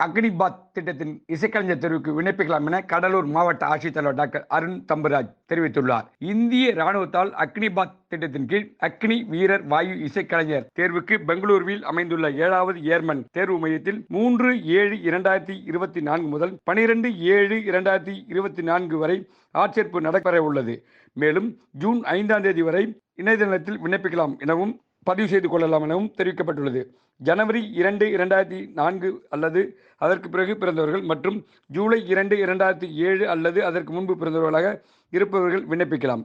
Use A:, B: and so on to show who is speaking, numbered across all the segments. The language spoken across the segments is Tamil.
A: அக்னிபாத் திட்டத்தின் இசைக்கலைஞர் தேர்வுக்கு விண்ணப்பிக்கலாம் என கடலூர் மாவட்ட ஆட்சித்தலைவர் டாக்டர் அருண் தம்பராஜ் தெரிவித்துள்ளார். இந்திய ராணுவத்தால் அக்னிபாத் திட்டத்தின் கீழ் அக்னி வீரர் வாயு இசைக்கலைஞர் தேர்வுக்கு பெங்களூருவில் அமைந்துள்ள ஏழாவது ஏர்மன் தேர்வு மையத்தில் மூன்று ஏழு இரண்டாயிரத்தி இருபத்தி நான்கு முதல் பனிரெண்டு ஏழு இரண்டாயிரத்தி இருபத்தி நான்கு வரை ஆட்சேர்ப்பு நடைபெற உள்ளது மேலும் ஜூன் ஐந்தாம் தேதி வரை இணையதளத்தில் விண்ணப்பிக்கலாம் எனவும் பதிவு செய்து கொள்ளலாம் எனவும் தெரிவிக்கப்பட்டுள்ளது. ஜனவரி இரண்டு இரண்டாயிரத்தி நான்கு அல்லது அதற்கு பிறகு பிறந்தவர்கள் மற்றும் ஜூலை இரண்டு இரண்டாயிரத்தி ஏழு அல்லது அதற்கு முன்பு பிறந்தவர்களாக இருப்பவர்கள் விண்ணப்பிக்கலாம்.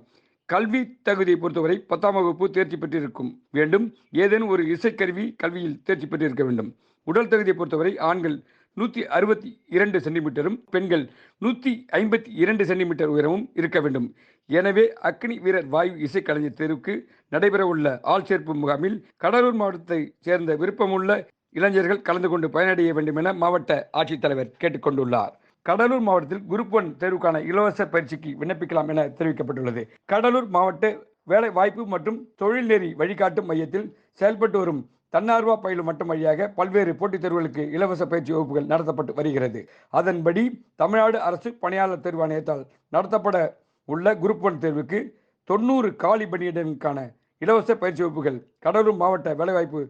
A: கல்வி தகுதியை பொறுத்தவரை பத்தாம் வகுப்பு தேர்ச்சி பெற்றிருக்கும் வேண்டும். ஏதேனும் ஒரு இசைக்கருவி கல்வியில் தேர்ச்சி பெற்றிருக்க வேண்டும். உடல் தகுதியை பொறுத்தவரை ஆண்கள் நூற்றி அறுபத்தி இரண்டு சென்டிமீட்டரும் பெண்கள் நூற்றி ஐம்பத்தி இரண்டு சென்டிமீட்டர் உயரமும் இருக்க வேண்டும். எனவே அக்னி வீரர் வாயு இசைக்கலைஞர் தெருவுக்கு நடைபெறவுள்ள ஆள் சேர்ப்பு முகாமில் கடலூர் மாவட்டத்தை சேர்ந்த விருப்பமுள்ள இளைஞர்கள் கலந்து கொண்டு பயனடைய வேண்டும் என மாவட்ட ஆட்சித்தலைவர் கேட்டுக்கொண்டுள்ளார். கடலூர் மாவட்டத்தில் குரூப் ஒன் தேர்வுக்கான இலவச பயிற்சிக்கு விண்ணப்பிக்கலாம் என தெரிவிக்கப்பட்டுள்ளது. கடலூர் மாவட்ட வேலை வாய்ப்பு மற்றும் தொழில்நெறி வழிகாட்டும் மையத்தில் செயல்பட்டு வரும் தன்னார்வ பயிலும் மட்டும் வழியாக பல்வேறு போட்டித் தேர்வுகளுக்கு இலவச பயிற்சி வகுப்புகள் நடத்தப்பட்டு வருகிறது. அதன்படி தமிழ்நாடு அரசு பணியாளர் தேர்வாணையத்தால் நடத்தப்பட உள்ள குரூப் ஒன் தேர்வுக்கு தொண்ணூறு காலி பணியிடங்களுக்கான இலவச பயிற்சி வகுப்புகள் கடலூர் மாவட்ட வேலைவாய்ப்பு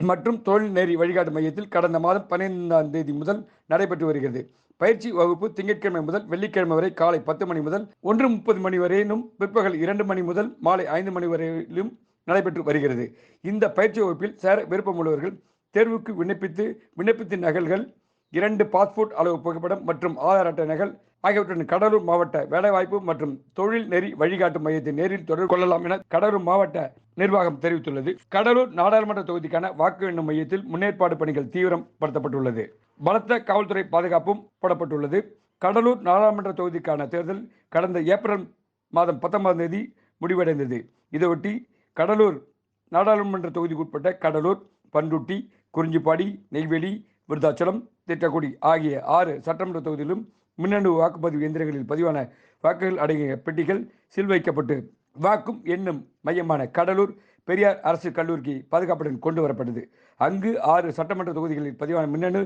A: மற்றும் தொழில் நெறி வழிகாட்டு மையத்தில் கடந்த மாதம் பன்னிரெண்டாம் தேதி முதல் நடைபெற்று வருகிறது. பயிற்சி வகுப்பு திங்கட்கிழமை முதல் வெள்ளிக்கிழமை வரை காலை பத்து மணி முதல் ஒன்று முப்பது மணி வரையிலும் பிற்பகல் இரண்டு மணி முதல் மாலை ஐந்து மணி வரையிலும் நடைபெற்று வருகிறது. இந்த பயிற்சி வகுப்பில் சேர விருப்பமுள்ளவர்கள் தேர்வுக்கு விண்ணப்பித்து விண்ணப்பத்தின் நகல்கள் இரண்டு பாஸ்போர்ட் அளவு புகைப்படம் மற்றும் ஆதார் அட்டை நகல் ஆகியவற்றுடன் கடலூர் மாவட்ட வேலைவாய்ப்பு மற்றும் தொழில் நெறி வழிகாட்டு மையத்தை நேரில் தொடர்பு கொள்ளலாம் என கடலூர் மாவட்ட நிர்வாகம் தெரிவித்துள்ளது. கடலூர் நாடாளுமன்ற தொகுதிக்கான வாக்கு எண்ணும் மையத்தில் முன்னேற்பாடு பணிகள் தீவிரப்படுத்தப்பட்டுள்ளது. பலத்த காவல்துறை பாதுகாப்பும் போடப்பட்டுள்ளது. கடலூர் நாடாளுமன்ற தொகுதிக்கான தேர்தல் கடந்த ஏப்ரல் மாதம் பத்தொன்பதாம் தேதி முடிவடைந்தது. இதையொட்டி கடலூர் நாடாளுமன்ற தொகுதிக்குட்பட்ட கடலூர் பண்ருட்டி குறிஞ்சிப்பாடி நெய்வேலி விருதாச்சலம் திட்டக்குடி ஆகிய ஆறு சட்டமன்ற தொகுதியிலும் மின்னணு வாக்குப்பதிவு இயந்திரங்களில் பதிவான வாக்குகள் அடங்கிய பெட்டிகள் சில் வைக்கப்பட்டு வாக்கும் எண்ணும் மையமான கடலூர் பெரியார் அரசு கல்லூரிக்கு பாதுகாப்புடன் கொண்டு வரப்பட்டது. அங்கு ஆறு சட்டமன்ற தொகுதிகளில் பதிவான மின்னணு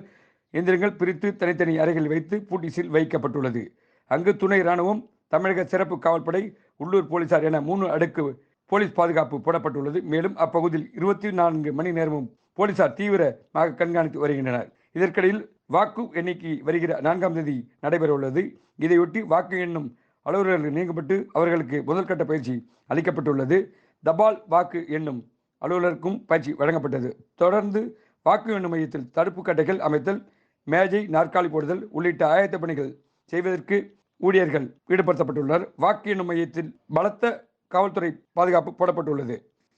A: எந்திரங்கள் பிரித்து தனித்தனி அறைகளில் வைத்து பூட்டி சீல் வைக்கப்பட்டுள்ளது. அங்கு துணை இராணுவம் தமிழக சிறப்பு காவல்படை உள்ளூர் போலீசார் என மூணு அடுக்கு போலீஸ் பாதுகாப்பு போடப்பட்டுள்ளது. மேலும் அப்பகுதியில் இருபத்தி நான்கு மணி நேரமும் போலீசார் தீவிரமாக கண்காணித்து வருகின்றனர். இதற்கிடையில் வாக்கு எண்ணிக்கை வருகிற நான்காம் தேதி நடைபெற உள்ளது இதையொட்டி வாக்கு எண்ணும் அலுவலர்கள் நீக்கப்பட்டு அவர்களுக்கு முதல்கட்ட பயிற்சி அளிக்கப்பட்டுள்ளது. தபால் வாக்கு எண்ணும் அலுவலருக்கும் பயிற்சி வழங்கப்பட்டது. தொடர்ந்து வாக்கு எண்ணும் மையத்தில் தடுப்பு கட்டைகள் அமைத்தல் மேஜை நாற்காலி போடுதல் உள்ளிட்ட ஆயத்த பணிகள் செய்வதற்கு ஊழியர்கள் ஈடுபடுத்தப்பட்டுள்ளனர். வாக்கு எண்ணும் மையத்தில் பலத்த காவல்துறை பாதுகாப்பு போடப்பட்டுள்ளது.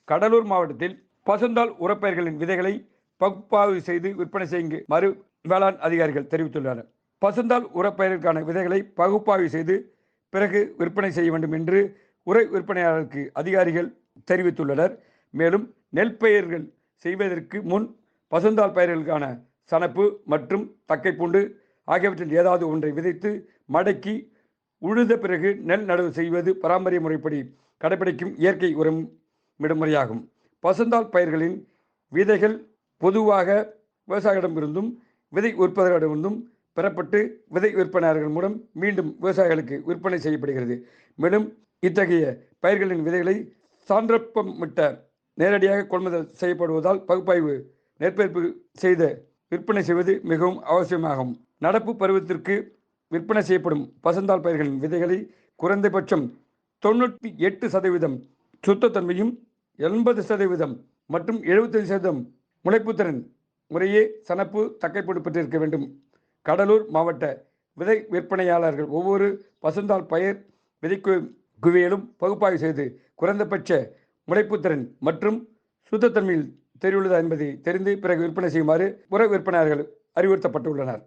A: கடலூர் மாவட்டத்தில் பசுந்தாள் உரப்பயிர்களின் விதைகளை பகுப்பாய்வு செய்து விற்பனை செய்யுங்க மறு வேளாண் அதிகாரிகள் தெரிவித்துள்ளனர். பசுந்தாள் உரப்பயிர்களுக்கான விதைகளை பகுப்பாய்வு செய்து பிறகு விற்பனை செய்ய வேண்டும் என்று உரை விற்பனையாளருக்கு அதிகாரிகள் தெரிவித்துள்ளனர். மேலும் நெல் பயிர்கள் செய்வதற்கு முன் பசுந்தாள் பயிர்களுக்கான சணப்பு மற்றும் தக்கைப்பூண்டு ஆகியவற்றில் ஏதாவது ஒன்றை விதைத்து மடக்கி உழுத பிறகு நெல் நடவு செய்வது பாரம்பரிய முறைப்படி கடைபிடிக்கும் இயற்கை உரம் விடுமுறையாகும். பசுந்தால் பயிர்களின் விதைகள் பொதுவாக விவசாயிகளிடமிருந்தும் விதை உற்பத்திகளிடமிருந்தும் பெறப்பட்டு விதை விற்பனையாளர்கள் மூலம் மீண்டும் விவசாயிகளுக்கு விற்பனை செய்யப்படுகிறது. மேலும் இத்தகைய பயிர்களின் விதைகளை சான்றப்பமிட்ட நேரடியாக கொள்முதல் செய்யப்படுவதால் பகுப்பாய்வு நெற்பயிர்ப்பு செய்த விற்பனை செய்வது மிகவும் அவசியமாகும். நடப்பு பருவத்திற்கு விற்பனை செய்யப்படும் பசந்தால் பயிர்களின் விதைகளை குறைந்தபட்சம் தொண்ணூற்றி எட்டு சதவீதம் சுத்தத்தன்மையும் எண்பது சதவீதம் மற்றும் எழுபத்தஞ்சு சதவீதம் முளைப்புத்திறன் முறையே சனப்பு தக்கைப்போடு பெற்றிருக்க வேண்டும். கடலூர் மாவட்ட விதை விற்பனையாளர்கள் ஒவ்வொரு பசுந்தால் பயிர் விதை குவியலும் பகுப்பாய்வு செய்து குறைந்தபட்ச முளைப்புத்திறன் மற்றும் சுத்தத்தன்மையில் தெரியுள்ளதா என்பதை தெரிந்து பிறகு விற்பனை செய்யுமாறு உர விற்பனையாளர்கள் அறிவுறுத்தப்பட்டுள்ளனர்.